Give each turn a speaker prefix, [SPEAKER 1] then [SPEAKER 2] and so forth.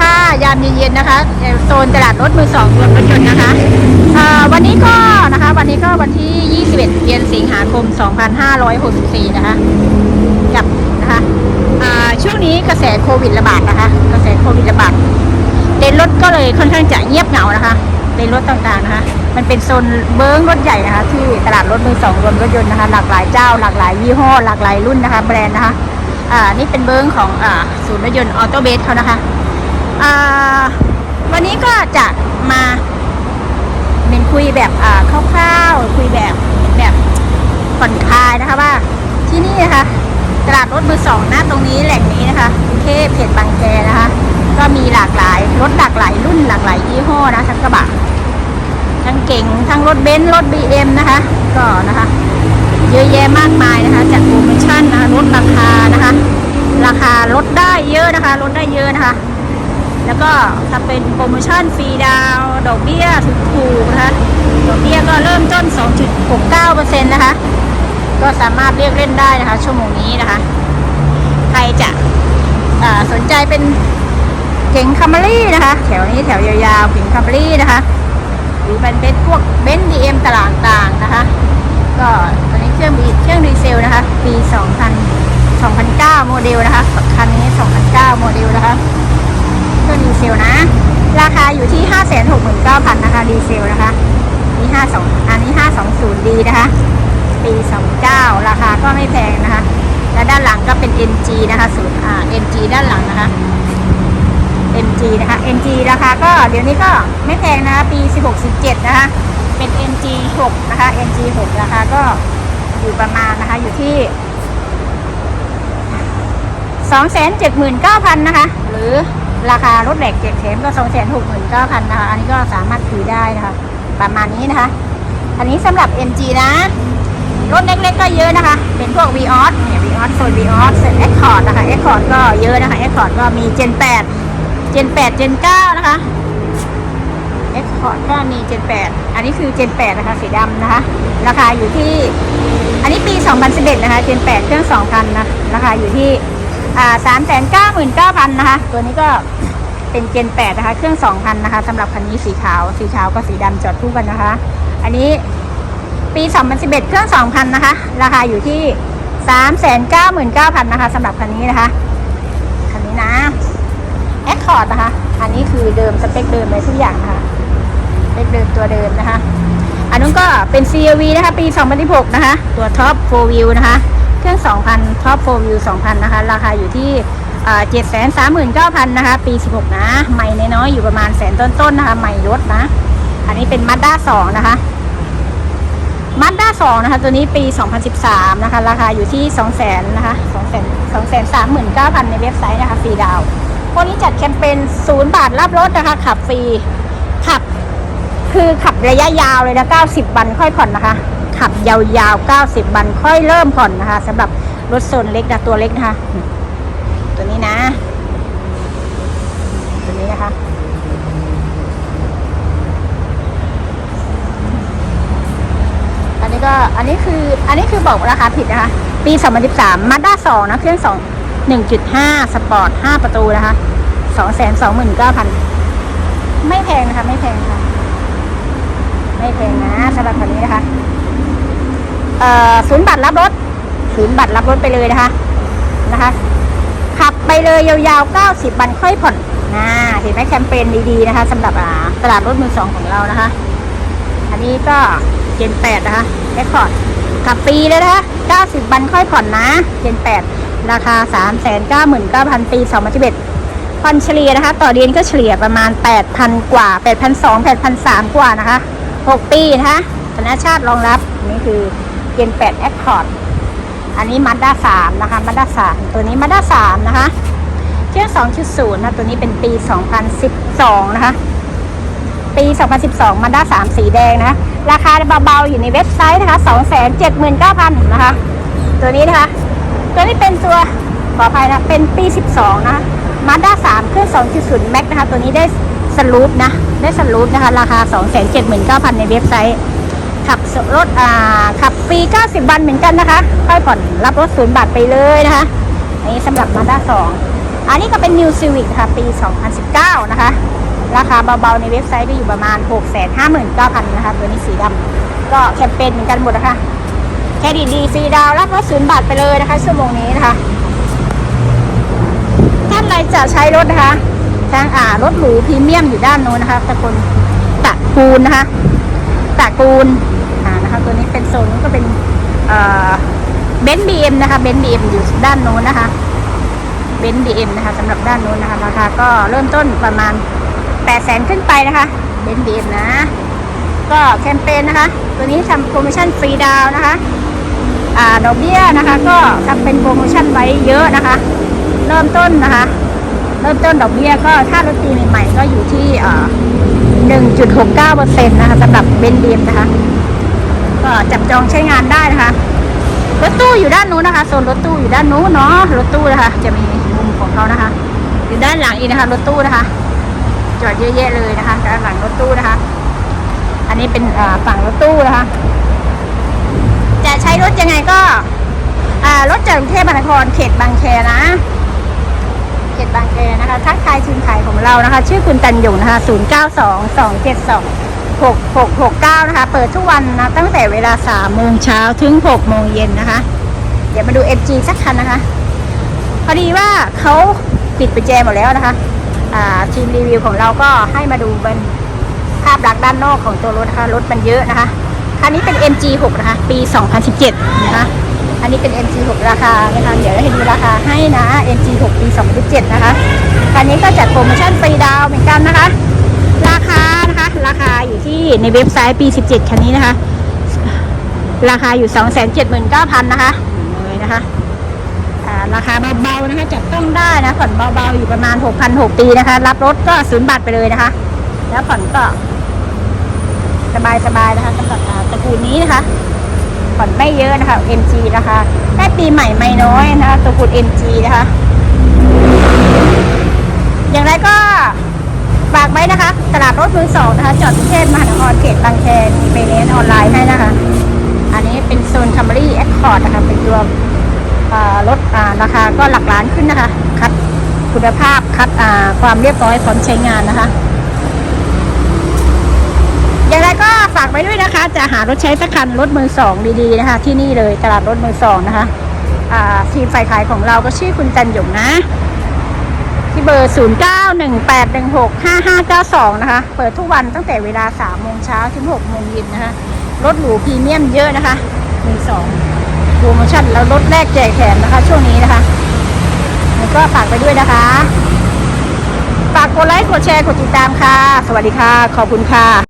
[SPEAKER 1] ค่ะ ยามเย็นๆนะคะโซนตลาดรถมือสองรวมรถยนต์นะคะวันนี้ก็นะคะ วันนี้ก็วันที่ 21เดือนสิงหาคม 2564 นะคะ กับนะคะอ่าช่วงนี้กระแสโควิดระบาดนะคะ กระแสโควิดระบาดเต็นรถก็เลยค่อนข้างจะเงียบเหงานะคะเต็นรถต่างๆนะคะ มันเป็นโซนเบิ้งรถใหญ่นะคะ ที่ตลาดรถมือสองรวมรถยนต์นะคะ หลากหลายเจ้า หลากหลายยี่ห้อ หลากหลายรุ่นนะคะ แบรนด์นะคะ อ่า นี่เป็นเบิ้งของอ่าศูนย์รถยนต์ออโตเบสเขานะคะ วันนี้ก็จะมาเป็นคุยแบบอ่าคร่าวๆคุยแบบแบบผ่อนคลายนะคะว่าที่นี่นะคะตลาดรถมือสองนะตรงนี้แหล่งนี้นะคะกรุงเทพเขตบางแคนะคะ ก็มีหลากหลายรถหลากหลายรุ่นหลากหลายยี่ห้อนะทั้งกระบะทั้งเก่งทั้งรถเบนซ์รถ BM นะคะ ก็นะคะ เยอะแยะมากมายนะคะจัดโปรโมชั่นนะคะลดราคานะคะ ราคาลดได้เยอะนะคะลดได้เยอะนะคะ แล้วก็ถ้าเป็นโปรโมชั่นฟรีดาวดอกเบี้ยถูกๆนะคะดอกเบี้ยก็เริ่มต้น 2.69%นะคะ ก็สามารถเรียกเล่นได้นะคะ ชั่วโมงนี้นะคะ ใครจะสนใจเป็นเก๋งคัมรี่นะคะ แถวนี้แถวยาวๆเก๋งคัมรี่นะคะ หรือเป็นเป็นพวกเบนซ์ดีเอ็มต่างๆนะคะ ก็ตอนนี้เครื่องบีเครื่องดีเซลนะคะ ปี 2000 2009 โมเดลนะคะคันนี้ 2009 โมเดลนะคะ เครื่องดีเซลนะ ราคาอยู่ที่ 569,000นะคะดีเซลนะคะนี่52อันนี้ 520D นะคะ ปี 29 ราคาก็ไม่แพงนะคะ และด้านหลังก็เป็น MG นะคะศูนย์อ่า MG ด้านหลังนะคะ MG นะคะ MG ราคาก็เดี๋ยวนี้ก็ไม่แพงนะคะปี 16 17 นะคะ เป็น MG 6 นะคะ MG 6 ราคาก็อยู่ประมาณนะคะอยู่ที่ 279,000นะคะหรือราคารถแหลกเจ็ดแถมก็269,000นะคะอันนี้ก็สามารถถือได้นะคะประมาณนี้นะคะ อันนี้สำหรับ MG นะ รถเล็กๆก็เยอะนะคะ เป็นพวก v ีออสเนี่ย v ีออสโซน v ีออสเอ็กคอร์ดนะคะเอ็กคอร์ดก็เยอะนะคะเอ็กคอร์ดก็มี Gen 8 Gen 8 Gen 9 นะคะเอ็กคอร์ดก็มี Gen 8 อันนี้คือ Gen 8 นะคะสีดำนะคะ ราคาอยู่ที่ อันนี้ปี 2011 นะคะ Gen 8 เครื่อง 2,000 นะ ราคาอยู่ที่ อ่า399,000นนะคะ ตัวนี้ก็เป็นเจน8นะคะ เครื่อง2,000นนะคะสำหรับคันนี้สีขาว สีขาวกับสีดำจอดคู่กันนะคะ อันนี้ปี2011เอ็ดเครื่อง2,000นนะคะ ราคาอยู่ที่399,000นเก้าพันนะคะสำหรับคันนี้นะคะ คันนี้นะ Accord นะคะ อันนี้คือเดิมสเปคเดิมเลยทุกอย่างนะคะสเปคเดิมตัวเดิมนะคะ อันนู้นก็เป็น CRV นะคะ ปี 2016 นะคะ ตัวท็อป4 View นะคะ เครื่อง 2,000ท็อป4 View 2,000 นะคะ ราคาอยู่ที่เจ็ดแสนสามหมื่นเก้าพันนะคะ ปี 16 นะใหม่น้อยๆอยู่ประมาณแสนต้นๆนะคะใหม่รถนะ อันนี้เป็นมาด้า2นะคะมาด้า2นะคะ ตัวนี้ปี 2013 นะคะ ราคาอยู่ที่ 200,000นะคะ200,000 239,000 ในเว็บไซต์นะคะฟรีดาวน์พวกนี้จัดแคมเปญ0บาทรับรถนะคะ ขับฟรี ขับ คือขับระยะยาวเลยนะ 90 วันค่อยผ่อนนะคะ ขับยาวๆ 90 วันค่อยเริ่มผ่อนนะคะสำหรับรถโซนเล็กนะตัวเล็กนะคะ ตัวนี้นะ ตัวนี้นะคะ อันนี้ก็อันนี้คืออันนี้คือบอกราคาผิดนะคะ ปี 2013มาด้า2นะ เครื่อง 2 1.5 สปอร์ต 5 ประตูนะคะ229,000 ไม่แพงนะคะ ไม่แพงค่ะ ไม่แพงนะสำหรับคันนี้นะคะ ศูนย์บัตรรับรถศูนย์บัตรรับรถไปเลยนะคะนะคะ ขับไปเลยยาวๆ 90วันค่อยผ่อนนะเห็นไหมแคมเปญดีๆนะคะสำหรับอาตลาดรถมือสองของเรานะคะ อันนี้ก็เจน8นะคะแอคคอร์ดขับปีเลยนะคะ90วันค่อยผ่อนนะเจน8ราคา 399,000ปี2011ผ่อนเฉลี่ยนะคะ ต่อเดือนก็เฉลี่ยประมาณ 8,000 กว่า 8,200 8,300 กว่านะคะ 6 ปีนะคะธนาชาติรองรับนี่คือ เจน8 Accord อันนี้มาด้า3นะคะมาด้า3ตัวนี้มาด้า3นะคะเครื่อง2.0นย์นะตัวนี้เป็นปี2012นะคะปี 2012 มาด้า3สีแดงนะะราคาเบาๆ อยู่ในเว็บไซต์นะคะ 279,000 นะคะ ตัวนี้นะคะ ตัวนี้เป็นตัวขออภัยนะ เป็นปี 12 นะคะมาด้า3เครื่อง2.0 Max นะคะ ตัวนี้ได้สลูปนะ ได้สลูปนะคะ ราคา 279,000 ในเว็บไซต์ ขับรถอ่าขับฟรี 90 วันเหมือนกันนะคะค่อยผ่อนรับรถศูนย์บาทไปเลยนะคะอันนี้สำหรับมาด้า2อันนี้ก็เป็น New Civic ค่ะ ปี 2019 นะคะ ราคาเบาๆ ในเว็บไซต์ก็อยู่ประมาณ 659,000 นะคะ ตัวนี้สีดำก็แคมเปญเหมือนกันหมดนะคะแค่ดีดีฟรีดาวรับรถศูนย์บาทไปเลยนะคะ ชั่วโมงนี้นะคะท่านใดจะใช้รถนะคะทางอ่ารถหรูพรีเมียมอยู่ด้านโน้นนะคะตะกนตะกูลนะคะ ตระกูลนะคะตัวนี้เป็นโซนนี้ก็เป็นเบนซ์บีเอ็มนะคะเบนซ์บีเอ็มอยู่ด้านโน้นนะคะเบนซ์บีเอ็มนะคะสำหรับด้านโน้นนะคะราคาก็เริ่มต้นประมาณ8 0 0แสนขึ้นไปนะคะเบนซ์บีเอ็มนะ ก็แคมเปญนะคะ ตัวนี้ทำโปรโมชั่นฟรีดาวนะคะอดอกเบี้ยนะคะ ก็ทำเป็นโปรโมชั่นไว้เยอะนะคะ เริ่มต้นนะคะ เริ่มต้นดอกเบี้ยก็ถ้ารถตีใหม่ๆก็อยู่ที่ 1.69%นะคะสำหรับเบนเดียมนะคะ ก็จับจองใช้งานได้นะคะ รถตู้อยู่ด้านนู้นนะคะ โซนรถตู้อยู่ด้านนู้นเนาะ รถตู้นะคะ จะมีมุมของเขานะคะ อยู่ด้านหลังอีกนะคะ รถตู้นะคะ จอดเยอะแยะเลยนะคะ ด้านหลังรถตู้นะคะ อันนี้เป็นฝั่งรถตู้นะคะ จะใช้รถยังไงก็รถจากกรุงเทพมหานครเขตบางแคนะ เขตบางแคนะคะทักทายทีมขายของเรานะคะ ชื่อคุณตันหยงนะคะ0 9 2 2 7 2 6 6 6 9 นะคะ เปิดทุกวันนะตั้งแต่เวลา3โมงเช้าถึง6โมงเย็นนะคะ เดี๋ยวมาดู FG สักคันนะคะ พอดีว่าเขาปิดประแจหมดแล้วนะคะอ่าทีมรีวิวของเราก็ให้มาดูเป็นภาพลักษณ์ด้านนอกของตัวรถนะคะ รถมันเยอะนะคะ คันนี้เป็น MG6 นะคะ ปี 2017 นะคะ อันนี้เป็น MG6 ราคานะคะเดี๋ยวให้ดูราคาให้นะ MG6 ปี2017นะคะคันนี้ก็จัดโปรโมชั่นฟรีดาวเหมือนกันนะคะ ราคานะคะ ราคาอยู่ที่ในเว็บไซต์ปี 17 คันนี้นะคะ ราคาอยู่ 279,000 นะคะเลยนะคะราคาเบาๆนะคะจับต้องได้นะผ่อนเบาๆอยู่ประมาณ 6,600ปีนะคะ รับรถก็ศูนย์บาทไปเลยนะคะ แล้วผ่อนก็สบายๆนะคะสำหรับตระกูลนี้นะคะ ผ่อนไม่เยอะนะคะ MG นะคะได้ปีใหม่ไม่น้อยนะคะตระกูล MG นะคะ อย่างไรก็ฝากไว้นะคะ ตลาดรถมือสองนะคะ จอดกรุงเทพมหานครเขตบางแคมีไปเน้นออนไลน์ให้นะคะ อันนี้เป็นโซนคัมบรี่แอคคอร์ดนะคะ เป็นตัวรถราคาก็หลักล้านขึ้นนะคะ คัดคุณภาพคัดความเรียบร้อยพร้อมใช้งานนะคะ อย่างไรก็ฝากไว้ด้วยนะคะ จะหารถใช้สักคันรถมือสองดีๆนะคะ ที่นี่เลยตลาดรถมือสองนะคะทีมฝ่ายขายของเราก็ชื่อคุณจันหยงนะ ที่เบอร์ 0918165592 นะคะ เปิดทุกวันตั้งแต่เวลา 3 โมงเช้าถึง 6 โมงเย็นนะคะ รถหรูพรีเมียมเยอะนะคะมือสองโปรโมชั่นแล้วรถแรกแจกแถมนะคะ ช่วงนี้นะคะแล้วก็ฝากไปด้วยนะคะ ฝากกดไลค์ กดแชร์ กดติดตามค่ะ สวัสดีค่ะ ขอบคุณค่ะ